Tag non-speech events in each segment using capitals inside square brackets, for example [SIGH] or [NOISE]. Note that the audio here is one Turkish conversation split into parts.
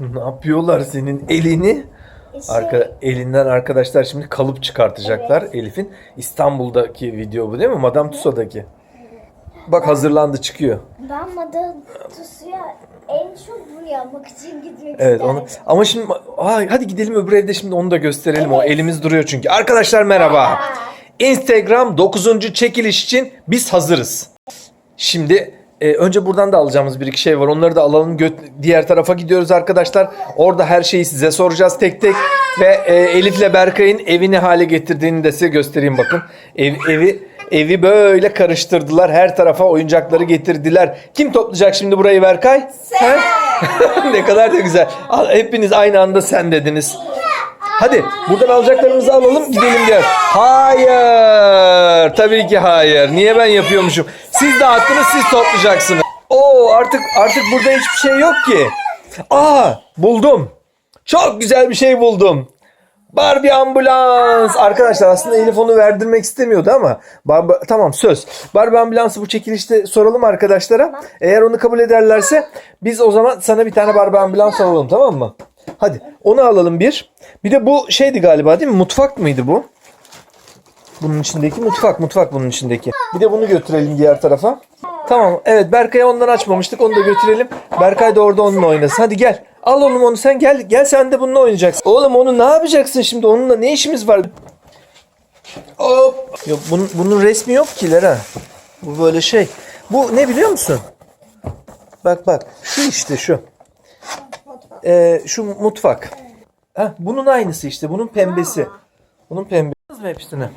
[LAUGHS] Ne yapıyorlar senin elini? Şey, Arka, elinden arkadaşlar şimdi kalıp çıkartacaklar Elif'in. İstanbul'daki video bu değil mi? Madame Tussauds'daki. Bak hazırlandı çıkıyor. Ben Madame Tussauds'a en çok yapmak için gitmek Evet isterdim. onu ama şimdi Aa, hadi gidelim öbür evde şimdi onu da gösterelim. O elimiz duruyor çünkü. Arkadaşlar merhaba. Instagram 9. çekiliş için biz hazırız. Şimdi e, önce buradan da alacağımız bir iki şey var. Onları da alalım. Gö- diğer tarafa gidiyoruz arkadaşlar. Orada her şeyi size soracağız tek tek. Ve e, Elif'le Berkay'ın evini hale getirdiğini de size göstereyim bakın. Ev, evi evi böyle karıştırdılar. Her tarafa oyuncakları getirdiler. Kim toplayacak şimdi burayı Berkay? Sen. [LAUGHS] ne kadar da güzel. Hepiniz aynı anda sen dediniz. Hadi buradan alacaklarımızı alalım gidelim diğer. Hayır. Tabii ki hayır. Niye ben yapıyormuşum? Siz dağıttınız siz toplayacaksınız. Oo artık artık burada hiçbir şey yok ki. Aa buldum. Çok güzel bir şey buldum. Barbie ambulans. Arkadaşlar aslında Elif onu verdirmek istemiyordu ama Barbie, tamam söz. Barbie ambulansı bu çekilişte soralım arkadaşlara. Eğer onu kabul ederlerse biz o zaman sana bir tane Barbie ambulans alalım tamam mı? Hadi onu alalım bir. Bir de bu şeydi galiba değil mi? Mutfak mıydı bu? Bunun içindeki mutfak, mutfak bunun içindeki. Bir de bunu götürelim diğer tarafa. Tamam, evet Berkay'a ondan açmamıştık. Onu da götürelim. Berkay da orada onunla oynasın. Hadi gel. Al oğlum onu sen gel. Gel sen de bununla oynayacaksın. Oğlum onu ne yapacaksın şimdi? Onunla ne işimiz var? Hop. Yok bunun, bunun resmi yok ki Lera. Bu böyle şey. Bu ne biliyor musun? Bak bak. Şu işte şu. Ee, şu mutfak. Heh, bunun aynısı işte. Bunun pembesi. Bunun pembesi. mi hepsini?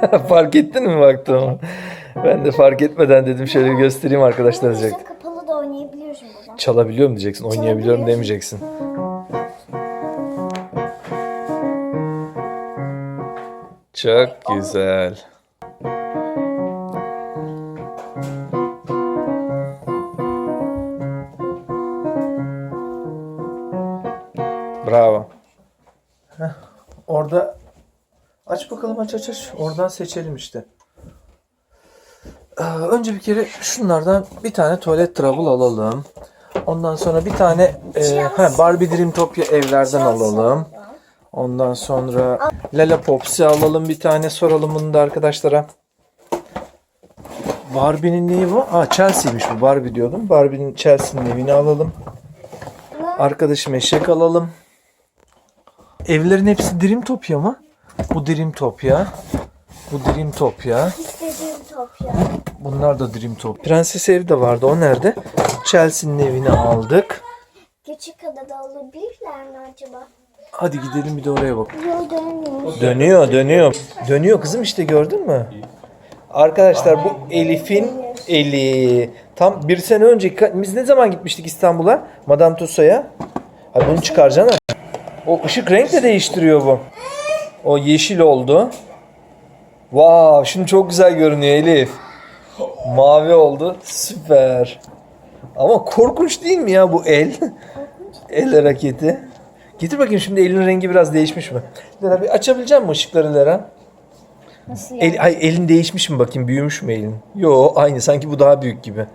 [LAUGHS] fark ettin mi baktığımı? Ben de fark etmeden dedim şöyle göstereyim arkadaşlar diyecek. Gözün kapalı da oynayabiliyorsun buradan. Çalabiliyorum diyeceksin, oynayabiliyorum demeyeceksin. Çok güzel. Aç aç. Oradan seçelim işte. Ee, önce bir kere şunlardan bir tane tuvalet travel alalım. Ondan sonra bir tane e, ha, Barbie Dreamtopia evlerden alalım. Ondan sonra Lala Pops'i alalım bir tane soralım bunu da arkadaşlara. Barbie'nin neyi bu? Aa Chelsea'ymiş bu Barbie diyordum. Barbie'nin Chelsea'nin evini alalım. Arkadaşım eşek alalım. Evlerin hepsi Dreamtopia mı? Bu Dreamtopia. Bu Dreamtopia. İstediğim top ya. Bunlar da Dreamtopia. Prenses evi de vardı. O nerede? Chelsea'nin evini aldık. Küçük adada olabilirler mi acaba? Hadi gidelim bir de oraya bak. Yol dönmüyor. Dönüyor, dönüyor. Dönüyor kızım işte gördün mü? Arkadaşlar bu Elif'in eli. Tam bir sene önce biz ne zaman gitmiştik İstanbul'a? Madame Tussauds'a. Ay bunu çıkaracaksın. ha. O ışık renk de değiştiriyor bu. O yeşil oldu. Wow, şimdi çok güzel görünüyor Elif. Mavi oldu. Süper. Ama korkunç değil mi ya bu el? el hareketi. Getir bakayım şimdi elin rengi biraz değişmiş mi? Lera bir açabilecek misin ışıkları Lera? Nasıl yani? El, ay, elin değişmiş mi bakayım? Büyümüş mü elin? Yo aynı sanki bu daha büyük gibi.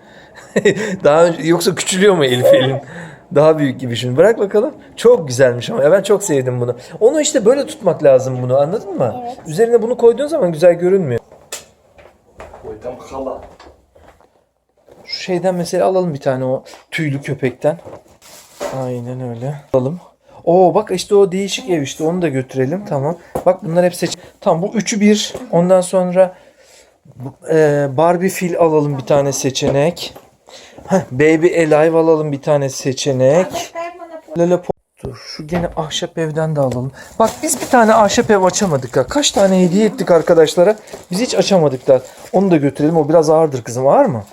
[LAUGHS] daha önce, yoksa küçülüyor mu Elif elin? [LAUGHS] Daha büyük gibi şimdi. Bırak bakalım. Çok güzelmiş ama. Ya ben çok sevdim bunu. Onu işte böyle tutmak lazım bunu. Anladın mı? Evet. Üzerine bunu koyduğun zaman güzel görünmüyor. Tam kala. Şu şeyden mesela alalım bir tane o tüylü köpekten. Aynen öyle. Alalım. Oo bak işte o değişik ev işte onu da götürelim tamam. Bak bunlar hep seç. Tamam bu üçü bir. Ondan sonra e, Barbie fil alalım bir tane seçenek. Heh, Baby Alive alalım bir tane seçenek. Dur şu gene ahşap evden de alalım. Bak biz bir tane ahşap ev açamadık ha. Kaç tane hediye ettik arkadaşlara. Biz hiç açamadık da. Onu da götürelim. O biraz ağırdır kızım. Ağır mı?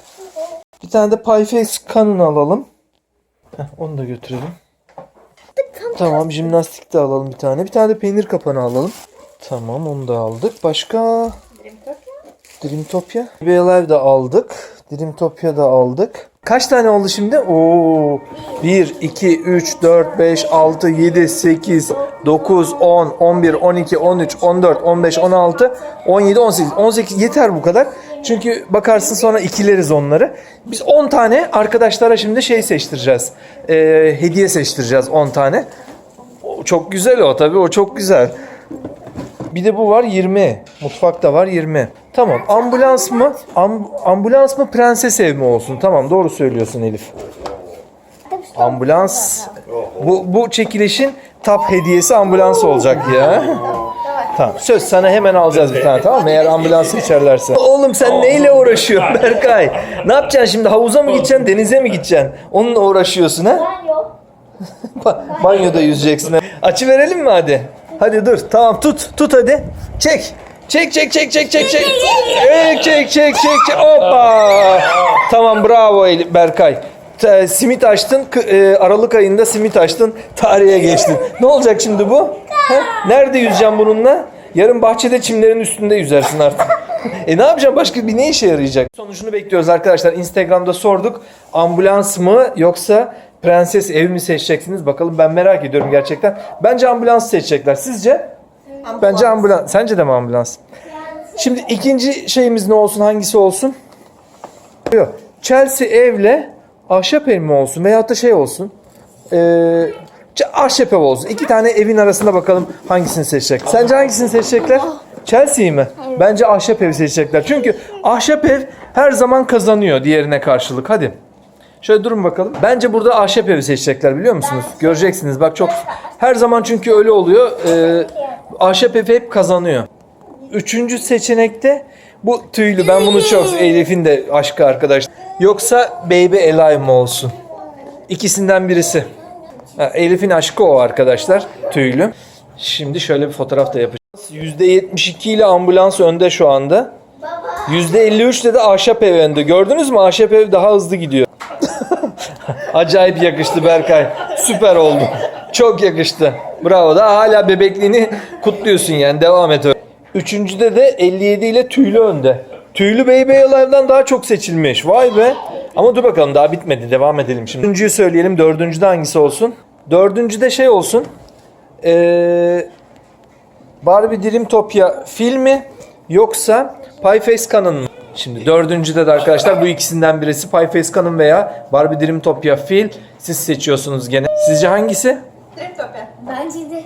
Bir tane de Pie Face Canon alalım. Heh, onu da götürelim. Tamam jimnastik de alalım bir tane. Bir tane de peynir kapanı alalım. Tamam onu da aldık. Başka? Dreamtopia. Baby Alive de aldık. Dreamtopia da aldık. Kaç tane oldu şimdi? Oo. 1, 2, 3, 4, 5, 6, 7, 8, 9, 10, 11, 12, 13, 14, 15, 16, 17, 18. 18 yeter bu kadar. Çünkü bakarsın sonra ikileriz onları. Biz 10 tane arkadaşlara şimdi şey seçtireceğiz. Ee, hediye seçtireceğiz 10 tane. O çok güzel o tabii o çok güzel. Bir de bu var 20. Mutfakta var 20. Tamam. Ambulans mı? Am- ambulans mı prenses ev mi olsun? Tamam doğru söylüyorsun Elif. Ambulans. Bu bu çekilişin top hediyesi ambulans olacak ya. Tamam. Söz sana hemen alacağız bir tane tamam mı? Eğer ambulans geçerlerse. Oğlum sen neyle uğraşıyorsun Berkay? Ne yapacaksın şimdi? Havuza mı gideceksin? Denize mi gideceksin? Onunla uğraşıyorsun ha? Banyoda yüzeceksin. Açı verelim mi hadi? Hadi dur. Tamam tut. Tut hadi. Çek. Çek çek çek çek çek çek. Çek çek çek çek çek. Hoppa. Tamam bravo Berkay. T- Simit açtın. K- e, Aralık ayında simit açtın. Tarihe geçtin. Ne olacak şimdi bu? Ha? Nerede yüzeceğim bununla? Yarın bahçede çimlerin üstünde yüzersin artık. e ne yapacağım? Başka bir ne işe yarayacak? Sonucunu bekliyoruz arkadaşlar. Instagram'da sorduk. Ambulans mı yoksa prenses ev mi seçeceksiniz? Bakalım ben merak ediyorum gerçekten. Bence ambulans seçecekler. Sizce? Bence ambulans. Sence de mi ambulans? Şimdi ikinci şeyimiz ne olsun? Hangisi olsun? Yok. Chelsea evle ahşap ev mi olsun? Veyahut da şey olsun. Ee, ahşap ev olsun. İki tane evin arasında bakalım hangisini seçecek. Sence hangisini seçecekler? Chelsea'yi mi? Bence ahşap evi seçecekler. Çünkü ahşap ev her zaman kazanıyor diğerine karşılık. Hadi. Şöyle durun bakalım. Bence burada ahşap evi seçecekler biliyor musunuz? Göreceksiniz bak çok. Her zaman çünkü öyle oluyor. Ee, ahşap ev hep kazanıyor. Üçüncü seçenekte bu tüylü. Ben bunu çok Elif'in de aşkı arkadaş. Yoksa Baby Alive mı olsun? İkisinden birisi. Ha, Elif'in aşkı o arkadaşlar. Tüylü. Şimdi şöyle bir fotoğraf da yapacağız. %72 ile ambulans önde şu anda. %53 ile de ahşap ev önde. Gördünüz mü? Ahşap ev daha hızlı gidiyor. Acayip yakıştı Berkay. Süper oldu. Çok yakıştı. Bravo da hala bebekliğini kutluyorsun yani. Devam et öyle. Üçüncüde de 57 ile tüylü önde. Tüylü Baby Alive'dan daha çok seçilmiş. Vay be. Ama dur bakalım daha bitmedi. Devam edelim şimdi. Dördüncüyü söyleyelim. Dördüncüde hangisi olsun? Dördüncüde şey olsun. Ee, Barbie Dreamtopia filmi yoksa Pieface Canon mı? Şimdi dördüncüde de arkadaşlar bu ikisinden birisi Pieface Canon veya Barbie Dreamtopia fil. Siz seçiyorsunuz gene. Sizce hangisi? Bence de.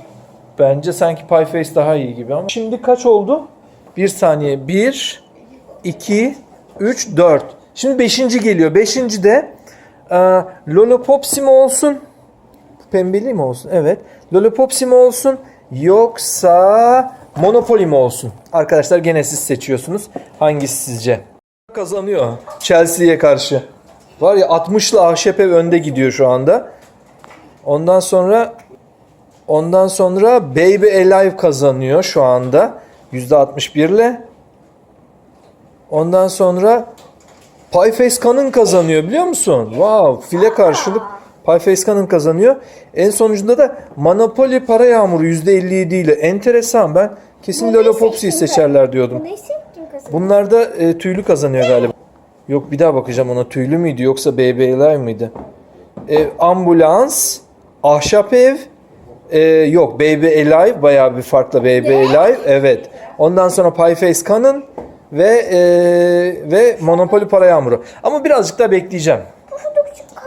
Bence sanki Pieface daha iyi gibi ama. Şimdi kaç oldu? Bir saniye. Bir, iki, üç, dört. Şimdi beşinci geliyor. Beşinci de e, Lollipopsi mi olsun? Pembeli mi olsun? Evet. Lollipopsi mi olsun? Yoksa Monopoly mi olsun? Arkadaşlar gene siz seçiyorsunuz. Hangisi sizce? Kazanıyor Chelsea'ye karşı. Var ya 60'la ahşap ev önde gidiyor şu anda. Ondan sonra Ondan sonra Baby Alive kazanıyor şu anda. %61 ile. Ondan sonra Pieface Canon kazanıyor biliyor musun? Wow, file karşılık Pieface Canon kazanıyor. En sonucunda da Monopoly para yağmuru %57 ile. Enteresan ben kesin Lollipopsi'yi seçerler diyordum. Bunlar da e, tüylü kazanıyor galiba. Yok bir daha bakacağım ona tüylü müydü yoksa Alive mıydı? E, ambulans, ahşap ev, e, yok Baby Alive bayağı bir farklı Baby Alive evet. Ondan sonra Pieface Canon ve e, ve Monopoly para yağmuru. Ama birazcık daha bekleyeceğim.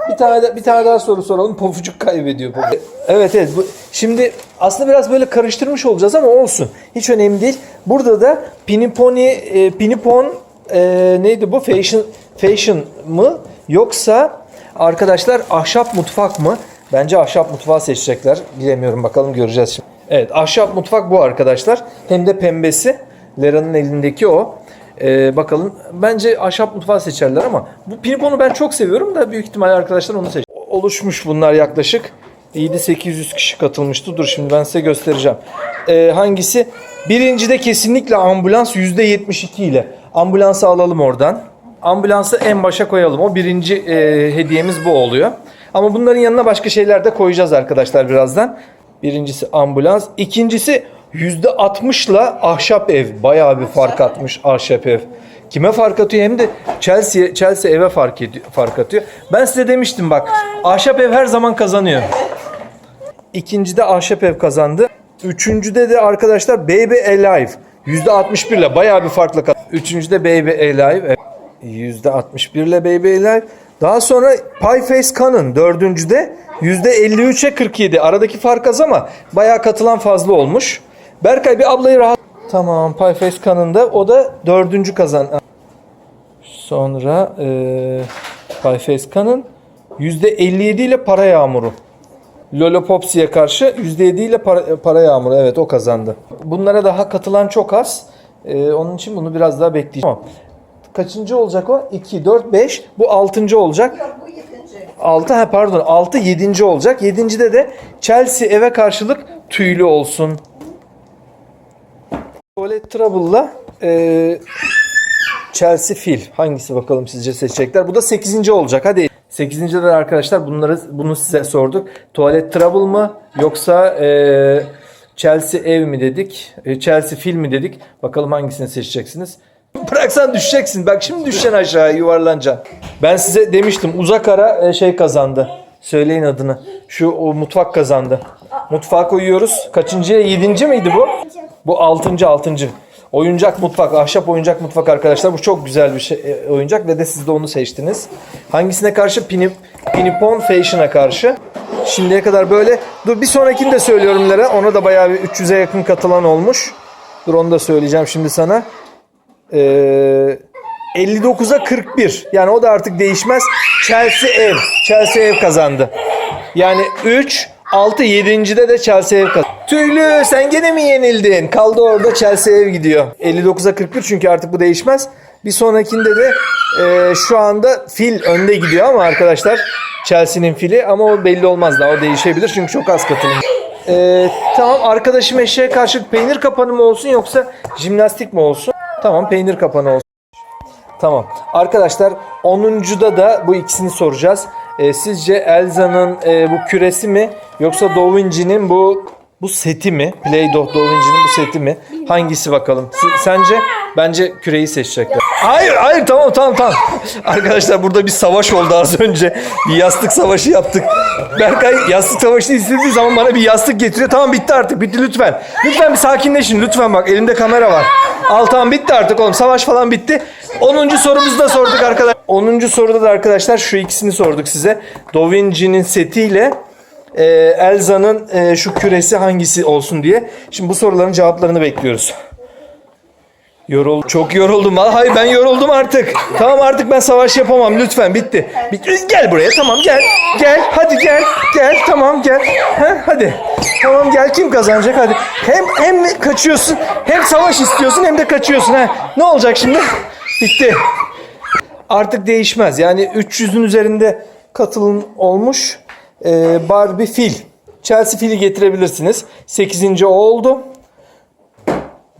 Bir tane de, bir tane daha soru soralım. Pofucuk kaybediyor. Pofucuk. Evet evet. Bu, şimdi aslında biraz böyle karıştırmış olacağız ama olsun. Hiç önemli değil. Burada da Piniponi e, Pinipon e, neydi bu? Fashion Fashion mı yoksa arkadaşlar ahşap mutfak mı? Bence ahşap mutfağı seçecekler. Bilemiyorum bakalım göreceğiz şimdi. Evet ahşap mutfak bu arkadaşlar. Hem de pembesi. Lera'nın elindeki o. Ee, bakalım. Bence ahşap mutfağı seçerler ama bu piniponu ben çok seviyorum da büyük ihtimalle arkadaşlar onu seç. Oluşmuş bunlar yaklaşık. 7-800 kişi katılmıştı. Dur şimdi ben size göstereceğim. Ee, hangisi? Birincide kesinlikle ambulans %72 ile. Ambulansı alalım oradan. Ambulansı en başa koyalım. O birinci e, hediyemiz bu oluyor. Ama bunların yanına başka şeyler de koyacağız arkadaşlar birazdan. Birincisi ambulans. İkincisi %60 ile ahşap ev. Bayağı bir fark atmış ahşap ev. Kime fark atıyor hem de Chelsea Chelsea eve fark ediyor, fark atıyor. Ben size demiştim bak. Ahşap ev her zaman kazanıyor. İkincide ahşap ev kazandı. Üçüncüde de arkadaşlar Baby Alive. %61 ile bayağı bir farkla kat. Üçüncüde Baby Alive. Evet. %61 ile Baby Alive. Daha sonra Pie Face Canon dördüncüde %53'e 47. Aradaki fark az ama bayağı katılan fazla olmuş. Berkay bir ablayı rahat... Tamam Pie Face Canon'da o da dördüncü kazan. Sonra eee Pie Face Canon %57 ile para yağmuru. Lollopopsi'ye karşı %7 ile para, para yağmuru. Evet o kazandı. Bunlara daha katılan çok az. Ee, onun için bunu biraz daha bekleyeceğim. Tamam. Kaçıncı olacak o? 2, 4, 5. Bu 6. olacak. Yok bu yedinci. 6 ha pardon 6 7. olacak. 7. de Chelsea eve karşılık tüylü olsun. Tuvalet Trouble'la e, Chelsea Fil. Hangisi bakalım sizce seçecekler? Bu da 8. olacak. Hadi 8. de arkadaşlar bunları bunu size sorduk. Tuvalet Trouble mı yoksa e, Chelsea ev mi dedik? E, Chelsea Fil mi dedik? Bakalım hangisini seçeceksiniz? Bıraksan düşeceksin. Bak şimdi düşeceksin aşağıya yuvarlanacaksın. Ben size demiştim uzak ara e, şey kazandı. Söyleyin adını. Şu o mutfak kazandı. Mutfağa koyuyoruz. Kaçıncıya? Yedinci miydi bu? Bu altıncı altıncı. Oyuncak mutfak, ahşap oyuncak mutfak arkadaşlar. Bu çok güzel bir şey, e, oyuncak ve de siz de onu seçtiniz. Hangisine karşı? Pini, Pinipon Fashion'a karşı. Şimdiye kadar böyle. Dur bir sonrakini de söylüyorum Lera. Ona da bayağı bir 300'e yakın katılan olmuş. Dur onu da söyleyeceğim şimdi sana. Ee, 59'a 41. Yani o da artık değişmez. Chelsea ev. Chelsea ev kazandı. Yani 3, 6, 7. de Chelsea ev kazandı. Tüylü sen gene mi yenildin? Kaldı orada Chelsea ev gidiyor. 59'a 41 çünkü artık bu değişmez. Bir sonrakinde de e, şu anda fil önde gidiyor ama arkadaşlar Chelsea'nin fili ama o belli olmaz daha o değişebilir çünkü çok az katılım. E, tamam arkadaşım eşeğe karşı peynir kapanı mı olsun yoksa jimnastik mi olsun? Tamam peynir kapanı olsun. Tamam. Arkadaşlar 10'uncuda da bu ikisini soracağız. Ee, sizce Elza'nın e, bu küresi mi yoksa Da Vinci'nin bu bu seti mi? Play-Doh Da Vinci'nin bu seti mi? Hangisi bakalım? S- sence? Bence küreyi seçecekler. Hayır, hayır tamam tamam tamam. [LAUGHS] Arkadaşlar burada bir savaş oldu az önce. Bir yastık savaşı yaptık. Berkay yastık savaşını istediği zaman bana bir yastık getiriyor. Tamam bitti artık. Bitti lütfen. Lütfen bir sakinleşin. Lütfen bak elimde kamera var. Al tamam bitti artık oğlum. Savaş falan bitti. 10. sorumuzu da sorduk arkadaşlar. 10. soruda da arkadaşlar şu ikisini sorduk size. Da Vinci'nin setiyle e, Elza'nın e, şu küresi hangisi olsun diye. Şimdi bu soruların cevaplarını bekliyoruz. Yorul çok yoruldum. Hayır ben yoruldum artık. Tamam artık ben savaş yapamam lütfen bitti. Bitti. Gel buraya tamam gel. Gel hadi gel. Gel tamam gel. Ha, hadi. Tamam gel kim kazanacak hadi. Hem hem kaçıyorsun hem savaş istiyorsun hem de kaçıyorsun ha. Ne olacak şimdi? Bitti. Artık değişmez. Yani 300'ün üzerinde katılım olmuş. Ee, Barbie fil. Chelsea fili getirebilirsiniz. 8. o oldu.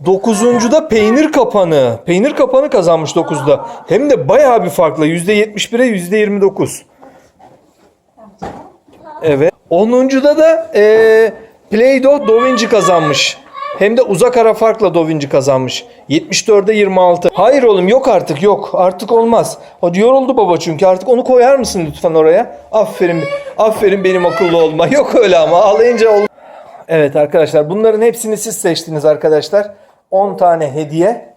Dokuzuncuda peynir kapanı. Peynir kapanı kazanmış 9'da. Hem de bayağı bir farkla. %71'e %29. Evet. 10'uncuda da e, Play-Doh Da Vinci kazanmış. Hem de uzak ara farkla Da Vinci kazanmış. 74'e 26. Hayır oğlum yok artık yok. Artık olmaz. O yoruldu baba çünkü artık onu koyar mısın lütfen oraya? Aferin. Aferin benim akıllı olma. [LAUGHS] Yok öyle ama ağlayınca olmaz. Evet arkadaşlar bunların hepsini siz seçtiniz arkadaşlar. 10 tane hediye.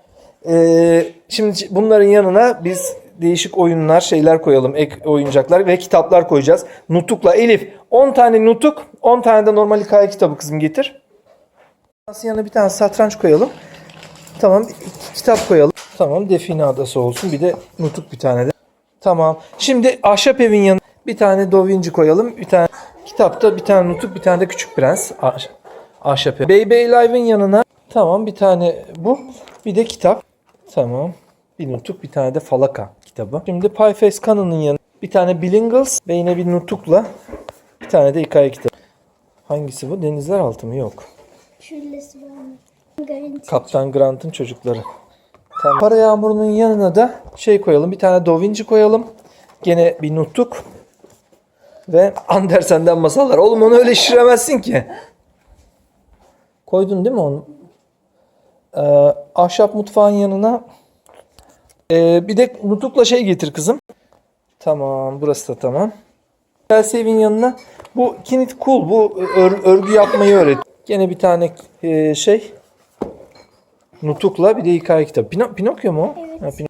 Ee, şimdi bunların yanına biz değişik oyunlar şeyler koyalım. Ek oyuncaklar ve kitaplar koyacağız. Nutukla Elif 10 tane nutuk 10 tane de normal hikaye kitabı kızım getir. Yanına bir tane satranç koyalım. Tamam kitap koyalım. Tamam Define Adası olsun. Bir de nutuk bir tane de. Tamam. Şimdi ahşap evin yanına bir tane Da Vinci koyalım. Bir tane kitapta bir tane nutuk bir tane de küçük prens. Ah- Ahşap ev. Baby Alive'in yanına tamam bir tane bu. Bir de kitap. Tamam. Bir nutuk bir tane de falaka kitabı. Şimdi Pie Face Canon'ın yanına bir tane Bilingles ve yine bir nutukla bir tane de hikaye kitabı. Hangisi bu? Denizler altı mı? Yok. Var. Kaptan Grant'ın çocukları. Tamam. Para yağmurunun yanına da şey koyalım. Bir tane Da Vinci koyalım. Gene bir nutuk. Ve Andersen'den masallar. Oğlum onu öyle şişiremezsin ki. Koydun değil mi onu? Ee, ahşap mutfağın yanına ee, bir de nutukla şey getir kızım. Tamam. Burası da tamam. Chelsea evin yanına bu kinit cool. Bu ör- örgü yapmayı öğret. Gene bir tane ee, şey Nutuk'la bir de hikaye kitabı. Pino- Pinokyo mu? Evet. Ha, Pino-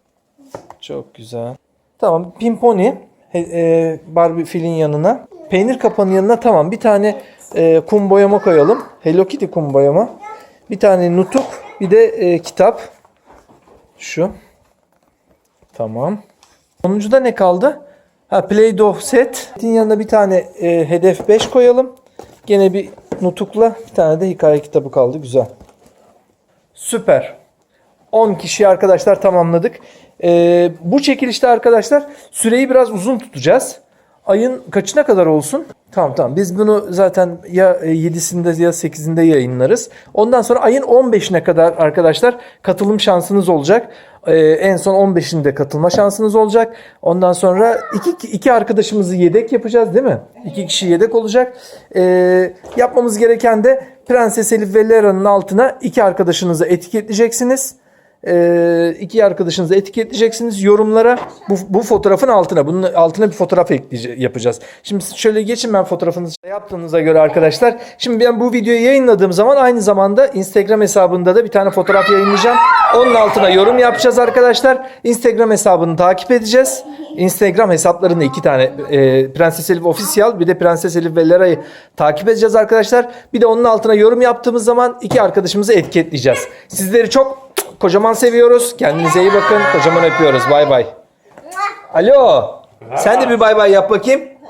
Çok güzel. Tamam. Pimponi. He- e, Barbie filin yanına. Peynir kapanın yanına tamam. Bir tane e, kum boyama koyalım. Hello Kitty kum boyama. Bir tane nutuk. Bir de e, kitap. Şu. Tamam. Sonuncuda ne kaldı? Ha Play-Doh set. Setin yanına bir tane e, hedef 5 koyalım. Gene bir nutukla bir tane de hikaye kitabı kaldı. Güzel. Süper. 10 kişi arkadaşlar tamamladık. Ee, bu çekilişte arkadaşlar süreyi biraz uzun tutacağız. Ayın kaçına kadar olsun? Tamam tamam. Biz bunu zaten ya 7'sinde ya 8'inde yayınlarız. Ondan sonra ayın 15'ine kadar arkadaşlar katılım şansınız olacak. Ee, en son 15'inde katılma şansınız olacak. Ondan sonra iki, iki arkadaşımızı yedek yapacağız değil mi? İki kişi yedek olacak. Ee, yapmamız gereken de Prenses Elif ve Lera'nın altına iki arkadaşınızı etiketleyeceksiniz. Ee, iki arkadaşınızı etiketleyeceksiniz yorumlara bu, bu fotoğrafın altına bunun altına bir fotoğraf ekleyece- yapacağız. Şimdi şöyle geçin ben fotoğrafınızı yaptığınıza göre arkadaşlar. Şimdi ben bu videoyu yayınladığım zaman aynı zamanda Instagram hesabında da bir tane fotoğraf yayınlayacağım. Onun altına yorum yapacağız arkadaşlar. Instagram hesabını takip edeceğiz. Instagram hesaplarında iki tane e, Prenses Elif Official bir de Prenses Elif ve Lera'yı takip edeceğiz arkadaşlar. Bir de onun altına yorum yaptığımız zaman iki arkadaşımızı etiketleyeceğiz. Sizleri çok kocaman seviyoruz. Kendinize iyi bakın. Kocaman öpüyoruz. Bay bay. Alo. Sen de bir bay bay yap bakayım.